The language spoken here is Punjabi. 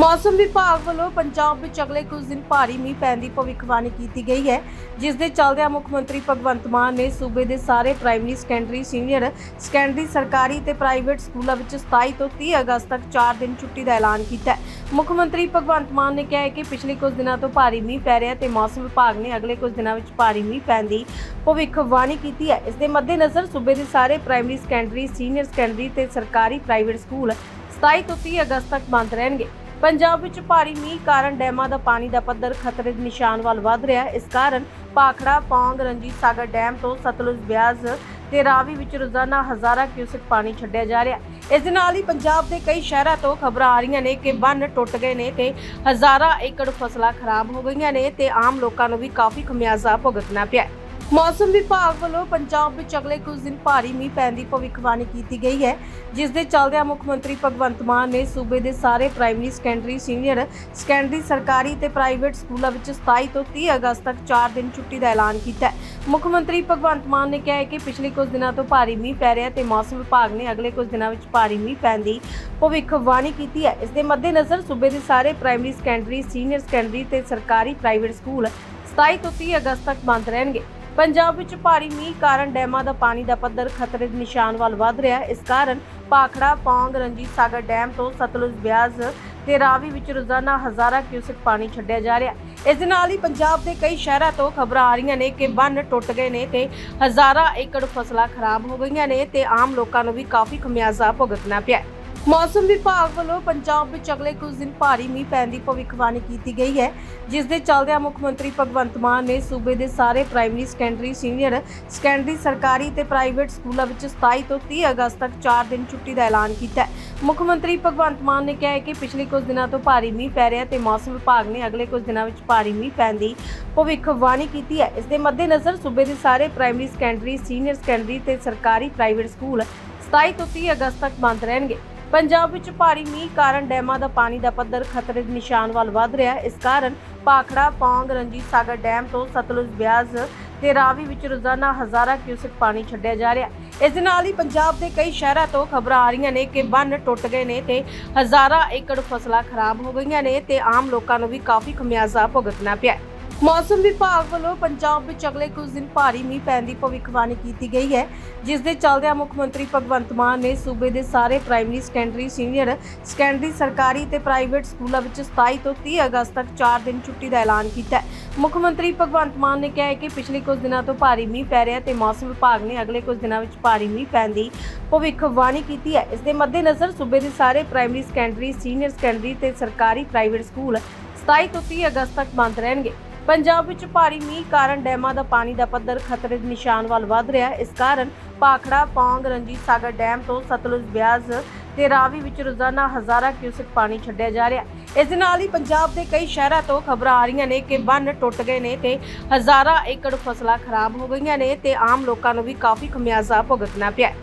ਮੌਸਮ ਵਿਭਾਗ ਵੱਲੋਂ ਪੰਜਾਬ ਵਿੱਚ ਅਗਲੇ ਕੁਝ ਦਿਨ ਭਾਰੀ ਮੀਂਹ ਪੈਣ ਦੀ ਭਵਿੱਖਬਾਣੀ ਕੀਤੀ ਗਈ ਹੈ, ਜਿਸ ਦੇ ਚੱਲਦਿਆਂ ਮੁੱਖ ਮੰਤਰੀ ਭਗਵੰਤ ਮਾਨ ਨੇ ਸੂਬੇ ਦੇ ਸਾਰੇ ਪ੍ਰਾਇਮਰੀ, ਸੈਕੰਡਰੀ, ਸੀਨੀਅਰ, ਸੈਕੰਡਰੀ, ਸਰਕਾਰੀ ਤੇ ਪ੍ਰਾਈਵੇਟ ਸਕੂਲਾਂ ਵਿੱਚ 27 ਤੋਂ 30 ਅਗਸਤ ਤੱਕ 4 ਦਿਨ ਛੁੱਟੀ ਦਾ ਐਲਾਨ ਕੀਤਾ ਹੈ। ਮੁੱਖ ਮੰਤਰੀ ਭਗਵੰਤ ਮਾਨ ਨੇ ਕਿਹਾ ਹੈ ਕਿ ਪਿਛਲੇ ਕੁਝ ਦਿਨਾਂ ਤੋਂ ਭਾਰੀ ਮੀਂਹ ਪੈ ਰਿਹਾ ਤੇ ਮੌਸਮ ਵਿਭਾਗ ਨੇ ਅਗਲੇ ਕੁਝ ਦਿਨਾਂ ਵਿੱਚ ਭਾਰੀ ਮੀਂਹ ਪੈਣ ਦੀ ਭਵਿੱਖਬਾਣੀ ਕੀਤੀ ਹੈ। ਇਸ ਦੇ ਮੱਦੇਨਜ਼ਰ ਸੂਬੇ ਦੇ ਸਾਰੇ ਪ੍ਰਾਇਮਰੀ, ਸੈਕੰਡਰੀ, ਸੀਨੀਅਰ, ਸੈਕੰਡਰੀ ਤੇ ਸਰਕਾਰੀ, ਪ੍ਰਾਈਵੇਟ ਸਕੂਲ 27 ਤੋਂ 30 ਅਗਸਤ ਤੱਕ ਬੰਦ ਰਹਿਣਗੇ। ਪੰਜਾਬ ਵਿੱਚ ਭਾਰੀ ਮੀਂਹ ਕਾਰਨ ਡੈਮਾਂ ਦਾ ਪਾਣੀ ਦਾ ਪੱਧਰ ਖਤਰੇ ਦੇ ਨਿਸ਼ਾਨ ਵੱਲ ਵਧ ਰਿਹਾ ਹੈ। ਇਸ ਕਾਰਨ ਪਾਖੜਾ, ਪੌਂਗ, ਰਣਜੀਤ ਸਾਗਰ ਡੈਮ ਤੋਂ ਸਤਲੁਜ ਬਿਆਸ ਤੇ ਰਾਵੀ ਵਿੱਚ ਰੋਜ਼ਾਨਾ ਹਜ਼ਾਰਾਂ ਕਿਊਸਕ ਪਾਣੀ ਛੱਡਿਆ ਜਾ ਰਿਹਾ ਇਸ ਦੇ ਨਾਲ ਹੀ ਪੰਜਾਬ ਦੇ ਕਈ ਸ਼ਹਿਰਾਂ ਤੋਂ ਖਬਰਾਂ ਆ ਰਹੀਆਂ ਨੇ ਕਿ ਬੰਨ ਟੁੱਟ ਗਏ ਨੇ ਤੇ ਹਜ਼ਾਰਾਂ ਏਕੜ ਫਸਲਾਂ ਖਰਾਬ ਹੋ ਗਈਆਂ ਨੇ ਤੇ ਆਮ ਲੋਕਾਂ ਨੂੰ ਵੀ ਕਾਫੀ ਖਮਿਆਜ਼ਾ ਭੁਗਤਣਾ ਪਿਆ ਮੌਸਮ ਵਿਭਾਗ ਵੱਲੋਂ ਪੰਜਾਬ ਵਿੱਚ ਅਗਲੇ ਕੁਝ ਦਿਨ ਭਾਰੀ ਮੀਂਹ ਪੈਣ ਦੀ ਭਵਿੱਖਬਾਣੀ ਕੀਤੀ ਗਈ ਹੈ, ਜਿਸ ਦੇ ਚੱਲਦਿਆਂ ਮੁੱਖ ਮੰਤਰੀ ਭਗਵੰਤ ਮਾਨ ਨੇ ਸੂਬੇ ਦੇ ਸਾਰੇ ਪ੍ਰਾਇਮਰੀ ਸੈਕੰਡਰੀ ਸੀਨੀਅਰ ਸੈਕੰਡਰੀ ਸਰਕਾਰੀ ਤੇ ਪ੍ਰਾਈਵੇਟ ਸਕੂਲਾਂ ਵਿੱਚ 27 ਤੋਂ 30 ਅਗਸਤ ਤੱਕ 4 ਦਿਨ ਛੁੱਟੀ ਦਾ ਐਲਾਨ ਕੀਤਾ ਹੈ। ਮੁੱਖ ਮੰਤਰੀ ਭਗਵੰਤ ਮਾਨ ਨੇ ਕਿਹਾ ਹੈ ਕਿ ਪਿਛਲੇ ਕੁਝ ਦਿਨਾਂ ਤੋਂ ਭਾਰੀ ਮੀਂਹ ਪੈ ਰਿਹਾ ਤੇ ਮੌਸਮ ਵਿਭਾਗ ਨੇ ਅਗਲੇ ਕੁਝ ਦਿਨਾਂ ਵਿੱਚ ਭਾਰੀ ਮੀਂਹ ਪੈਣ ਦੀ ਭਵਿੱਖਬਾਣੀ ਕੀਤੀ ਹੈ। ਇਸ ਦੇ ਮੱਦੇਨਜ਼ਰ ਸੂਬੇ ਦੇ ਸਾਰੇ ਪ੍ਰਾਇਮਰੀ ਸੈਕੰਡਰੀ ਸੀਨੀਅਰ ਸੈਕੰਡਰੀ ਤੇ ਸਰਕਾਰੀ ਪ੍ਰਾਈਵੇਟ ਸਕੂਲ 27 ਤੋਂ 30 ਅਗਸਤ ਤੱਕ ਬੰਦ ਰਹਿਣਗੇ। ਪੰਜਾਬ ਵਿੱਚ ਭਾਰੀ ਮੀਂਹ ਕਾਰਨ ਡੈਮਾਂ ਦਾ ਪਾਣੀ ਦਾ ਪੱਧਰ ਖਤਰੇ ਦੇ ਨਿਸ਼ਾਨ ਵੱਲ ਵੱਧ ਰਿਹਾ ਹੈ। ਇਸ ਕਾਰਨ ਪਾਖੜਾ, ਪੌਂਗ, ਰਣਜੀਤ ਸਾਗਰ ਡੈਮ ਤੋਂ ਸਤਲੁਜ ਬਿਆਸ ਤੇ ਰਾਵੀ ਵਿੱਚ ਰੋਜ਼ਾਨਾ ਹਜ਼ਾਰਾਂ ਕਿਊਸਕ ਪਾਣੀ ਛੱਡਿਆ ਜਾ ਰਿਹਾ ਇਸ ਦੇ ਨਾਲ ਹੀ ਪੰਜਾਬ ਦੇ ਕਈ ਸ਼ਹਿਰਾਂ ਤੋਂ ਖਬਰਾਂ ਆ ਰਹੀਆਂ ਨੇ ਕਿ ਬੰਨ ਟੁੱਟ ਗਏ ਨੇ ਤੇ ਹਜ਼ਾਰਾਂ ਏਕੜ ਫਸਲਾਂ ਖਰਾਬ ਹੋ ਗਈਆਂ ਨੇ ਤੇ ਆਮ ਲੋਕਾਂ ਨੂੰ ਵੀ ਕਾਫੀ ਖਮਿਆਜ਼ਾ ਭੁਗਤਣਾ ਪਿਆ ਮੌਸਮ ਵਿਭਾਗ ਵੱਲੋਂ ਪੰਜਾਬ ਵਿੱਚ ਅਗਲੇ ਕੁਝ ਦਿਨ ਭਾਰੀ ਮੀਂਹ ਪੈਣ ਦੀ ਭਵਿੱਖਬਾਣੀ ਕੀਤੀ ਗਈ ਹੈ, ਜਿਸ ਦੇ ਚੱਲਦਿਆਂ ਮੁੱਖ ਮੰਤਰੀ ਭਗਵੰਤ ਮਾਨ ਨੇ ਸੂਬੇ ਦੇ ਸਾਰੇ ਪ੍ਰਾਇਮਰੀ, ਸੈਕੰਡਰੀ, ਸੀਨੀਅਰ, ਸੈਕੰਡਰੀ, ਸਰਕਾਰੀ ਤੇ ਪ੍ਰਾਈਵੇਟ ਸਕੂਲਾਂ ਵਿੱਚ 27 ਤੋਂ 30 ਅਗਸਤ ਤੱਕ 4 ਦਿਨ ਛੁੱਟੀ ਦਾ ਐਲਾਨ ਕੀਤਾ ਹੈ। ਮੁੱਖ ਮੰਤਰੀ ਭਗਵੰਤ ਮਾਨ ਨੇ ਕਿਹਾ ਹੈ ਕਿ ਪਿਛਲੇ ਕੁਝ ਦਿਨਾਂ ਤੋਂ ਭਾਰੀ ਮੀਂਹ ਪੈ ਰਿਹਾ ਤੇ ਮੌਸਮ ਵਿਭਾਗ ਨੇ ਅਗਲੇ ਕੁਝ ਦਿਨਾਂ ਵਿੱਚ ਭਾਰੀ ਮੀਂਹ ਪੈਣ ਦੀ ਭਵਿੱਖਬਾਣੀ ਕੀਤੀ ਹੈ। ਇਸ ਦੇ ਮੱਦੇਨਜ਼ਰ ਸੂਬੇ ਦੇ ਸਾਰੇ ਪ੍ਰਾਇਮਰੀ, ਸੈਕੰਡਰੀ, ਸੀਨੀਅਰ, ਸੈਕੰਡਰੀ ਤੇ ਸਰਕਾਰੀ, ਪ੍ਰਾਈਵੇਟ ਸਕੂਲ 27 ਤੋਂ 30 ਅਗਸਤ ਤੱਕ ਬੰਦ ਰਹਿਣਗੇ। ਪੰਜਾਬ ਵਿੱਚ ਭਾਰੀ ਮੀਂਹ ਕਾਰਨ ਡੈਮਾਂ ਦਾ ਪਾਣੀ ਦਾ ਪੱਧਰ ਖਤਰੇ ਦੇ ਨਿਸ਼ਾਨ ਵੱਲ ਵਧ ਰਿਹਾ ਹੈ। ਇਸ ਕਾਰਨ ਪਾਖੜਾ, ਪੌਂਗ, ਰਣਜੀਤ ਸਾਗਰ ਡੈਮ ਤੋਂ ਸਤਲੁਜ ਬਿਆਸ ਤੇ ਰਾਵੀ ਵਿੱਚ ਰੋਜ਼ਾਨਾ ਹਜ਼ਾਰਾਂ ਕਿਊਸਕ ਪਾਣੀ ਛੱਡਿਆ ਜਾ ਰਿਹਾ ਇਸ ਦੇ ਨਾਲ ਹੀ ਪੰਜਾਬ ਦੇ ਕਈ ਸ਼ਹਿਰਾਂ ਤੋਂ ਖਬਰਾਂ ਆ ਰਹੀਆਂ ਨੇ ਕਿ ਬੰਨ ਟੁੱਟ ਗਏ ਨੇ ਤੇ ਹਜ਼ਾਰਾਂ ਏਕੜ ਫਸਲਾਂ ਖਰਾਬ ਹੋ ਗਈਆਂ ਨੇ ਤੇ ਆਮ ਲੋਕਾਂ ਨੂੰ ਵੀ ਕਾਫੀ ਖਮਿਆਜ਼ਾ ਭੁਗਤਣਾ ਪਿਆ ਮੌਸਮ ਵਿਭਾਗ ਵੱਲੋਂ ਪੰਜਾਬ ਵਿੱਚ ਅਗਲੇ ਕੁਝ ਦਿਨ ਭਾਰੀ ਮੀਂਹ ਪੈਣ ਦੀ ਭਵਿੱਖਬਾਣੀ ਕੀਤੀ ਗਈ ਹੈ, ਜਿਸ ਦੇ ਚੱਲਦਿਆਂ ਮੁੱਖ ਮੰਤਰੀ ਭਗਵੰਤ ਮਾਨ ਨੇ ਸੂਬੇ ਦੇ ਸਾਰੇ ਪ੍ਰਾਇਮਰੀ ਸੈਕੰਡਰੀ ਸੀਨੀਅਰ ਸੈਕੰਡਰੀ ਸਰਕਾਰੀ ਤੇ ਪ੍ਰਾਈਵੇਟ ਸਕੂਲਾਂ ਵਿੱਚ 27 ਤੋਂ 30 ਅਗਸਤ ਤੱਕ 4 ਦਿਨ ਛੁੱਟੀ ਦਾ ਐਲਾਨ ਕੀਤਾ ਹੈ। ਮੁੱਖ ਮੰਤਰੀ ਭਗਵੰਤ ਮਾਨ ਨੇ ਕਿਹਾ ਹੈ ਕਿ ਪਿਛਲੇ ਕੁਝ ਦਿਨਾਂ ਤੋਂ ਭਾਰੀ ਮੀਂਹ ਪੈ ਰਿਹਾ ਤੇ ਮੌਸਮ ਵਿਭਾਗ ਨੇ ਅਗਲੇ ਕੁਝ ਦਿਨਾਂ ਵਿੱਚ ਭਾਰੀ ਮੀਂਹ ਪੈਣ ਦੀ ਭਵਿੱਖਬਾਣੀ ਕੀਤੀ ਹੈ। ਇਸ ਦੇ ਮੱਦੇਨਜ਼ਰ ਸੂਬੇ ਦੇ ਸਾਰੇ ਪ੍ਰਾਇਮਰੀ ਸੈਕੰਡਰੀ ਸੀਨੀਅਰ ਸੈਕੰਡਰੀ ਤੇ ਸਰਕਾਰੀ ਪ੍ਰਾਈਵੇਟ ਸਕੂਲ 27 ਤੋਂ 30 ਅਗਸਤ ਤੱਕ ਬੰਦ ਰਹਿਣਗੇ। ਪੰਜਾਬ ਵਿੱਚ ਭਾਰੀ ਮੀਂਹ ਕਾਰਨ ਡੈਮਾਂ ਦਾ ਪਾਣੀ ਦਾ ਪੱਧਰ ਖਤਰੇ ਦੇ ਨਿਸ਼ਾਨ ਵੱਲ ਵੱਧ ਰਿਹਾ ਹੈ। ਇਸ ਕਾਰਨ ਪਾਖੜਾ, ਪੌਂਗ, ਰਣਜੀਤ ਸਾਗਰ ਡੈਮ ਤੋਂ ਸਤਲੁਜ ਬਿਆਸ ਤੇ ਰਾਵੀ ਵਿੱਚ ਰੋਜ਼ਾਨਾ ਹਜ਼ਾਰਾਂ ਕਿਊਸਕ ਪਾਣੀ ਛੱਡਿਆ ਜਾ ਰਿਹਾ ਹੈ। ਇਸ ਦੇ ਨਾਲ ਹੀ ਪੰਜਾਬ ਦੇ ਕਈ ਸ਼ਹਿਰਾਂ ਤੋਂ ਖਬਰਾਂ ਆ ਰਹੀਆਂ ਨੇ ਕਿ ਬੰਨ ਟੁੱਟ ਗਏ ਨੇ ਤੇ ਹਜ਼ਾਰਾਂ ਏਕੜ ਫਸਲਾਂ ਖਰਾਬ ਹੋ ਗਈਆਂ ਨੇ ਤੇ ਆਮ ਲੋਕਾਂ ਨੂੰ ਵੀ ਕਾਫੀ ਖਮਿਆਜ਼ਾ ਭੁਗਤਣਾ ਪਿਆ ਹੈ।